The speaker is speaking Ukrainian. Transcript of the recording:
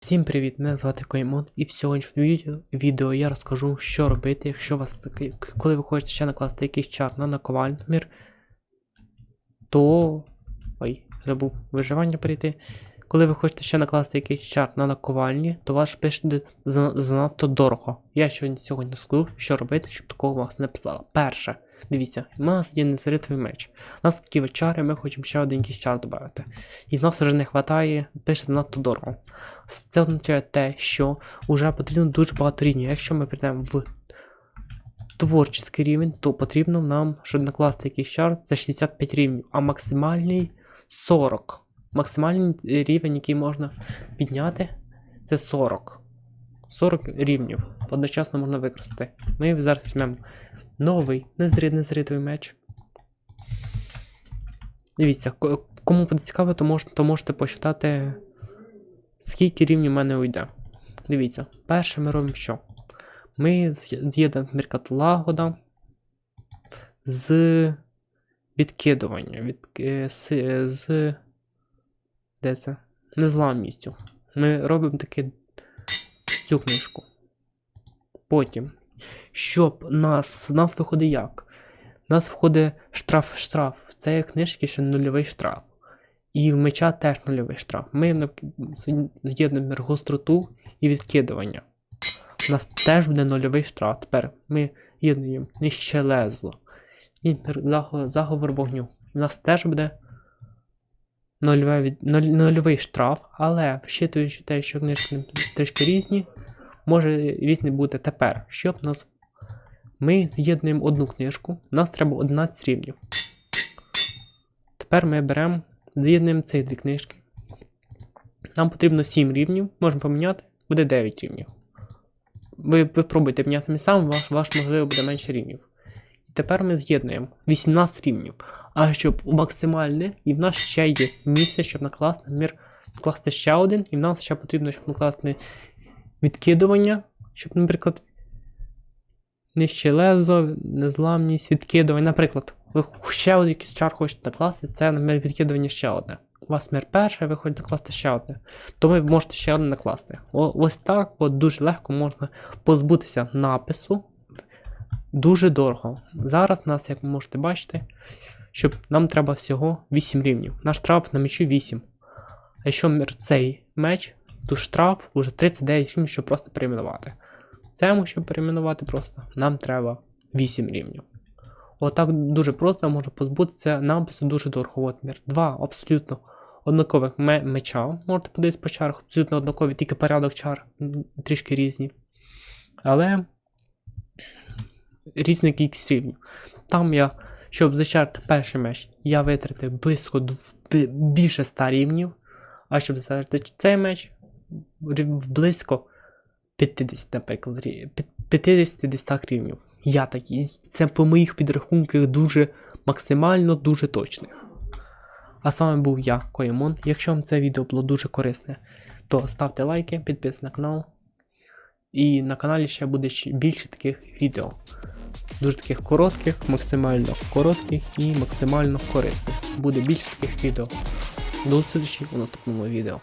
Всім привіт, мене звати Коймон, і в сьогоднішньому відео, я розкажу, що робити, якщо вас такий, коли ви хочете ще накласти якийсь чар на наковальномір, то. Ой, забув виживання прийти. Коли ви хочете ще накласти якийсь чар на наковальні, то ваш пише занадто дорого. Я сьогодні сьогодні скажу, що робити, щоб такого вас не писало. Перше, дивіться, у нас є незритовий меч. У нас такі от чари, ми хочемо ще один якийсь чар додати. І в нас вже не вистачає, пише занадто дорого. Це означає те, що вже потрібно дуже багато рівнів. Якщо ми прийдемо в творчий рівень, то потрібно нам, щоб накласти якийсь чар, це 65 рівнів, а максимальний 40. Максимальний рівень, який можна підняти, це 40. 40 рівнів одночасно можна використати. Ми зараз візьмемо новий незрит, незритовий меч. Дивіться, кому буде цікаво, то, мож, то можете посчитати Скільки рівнів в мене уйде? Дивіться, перше ми робимо що? Ми з'єднуємо наприклад, лагода з відкидування. Від, з, е, з. Де це? Незламністю. Ми робимо таки цю книжку. Потім. Щоб нас. Нас виходить як? Нас виходить штраф штраф. В цієї книжки ще нульовий штраф. І в меча теж нульовий штраф. Ми з'єднуємо гостроту і відкидування. У нас теж буде нульовий штраф. Тепер ми єднуємо нижче лезло. І заговор вогню. У нас теж буде нульове від... нуль- нульовий штраф, але вщитуючи те, що книжки трішки різні, може різні бути тепер. Щоб нас. Ми з'єднуємо одну книжку, нас треба 11 рівнів. Тепер ми беремо З'єднуємо ці дві книжки. Нам потрібно 7 рівнів, можемо поміняти, буде 9 рівнів. Ви, ви пробуйте міняти сам, ваш, ваш можливо буде менше рівнів. І тепер ми з'єднуємо 18 рівнів. А щоб максимальне, і в нас ще є місце, щоб накласти, наприклад, накласти ще один, і в нас ще потрібно, щоб накласти відкидування, щоб, наприклад, нижче лезо, незламність, відкидування. Наприклад, ви ще один якийсь чар хочете накласти, це наприклад, відкидування ще одне. У вас мир перше, ви хочете накласти ще одне. То ви можете ще одне накласти. О, ось так от дуже легко можна позбутися напису. Дуже дорого. Зараз нас, як ви можете бачити, щоб нам треба всього 8 рівнів. Наш штраф на мечі 8. А якщо мир цей меч, то штраф уже 39 рівнів, щоб просто перейменувати. Цьому, щоб перейменувати просто, нам треба 8 рівнів. Отак дуже просто можна позбутися напису дуже дорого. От мір. Два абсолютно однакових меча. Можете подивитися по чарах, абсолютно однакові, тільки порядок чар трішки різні. Але різна кількість рівнів. Там я, щоб зачарти перший меч, я витратив близько більше 100 рівнів. А щоб зачарти цей меч, близько 50, наприклад, 50 десь так рівнів. Я такий. Це по моїх підрахунках дуже максимально дуже точних. А з вами був я, Коємон. Якщо вам це відео було дуже корисне, то ставте лайки, підписуйтесь на канал. І на каналі ще буде більше таких відео. Дуже таких коротких, максимально коротких і максимально корисних. Буде більше таких відео. До зустрічі у наступному відео.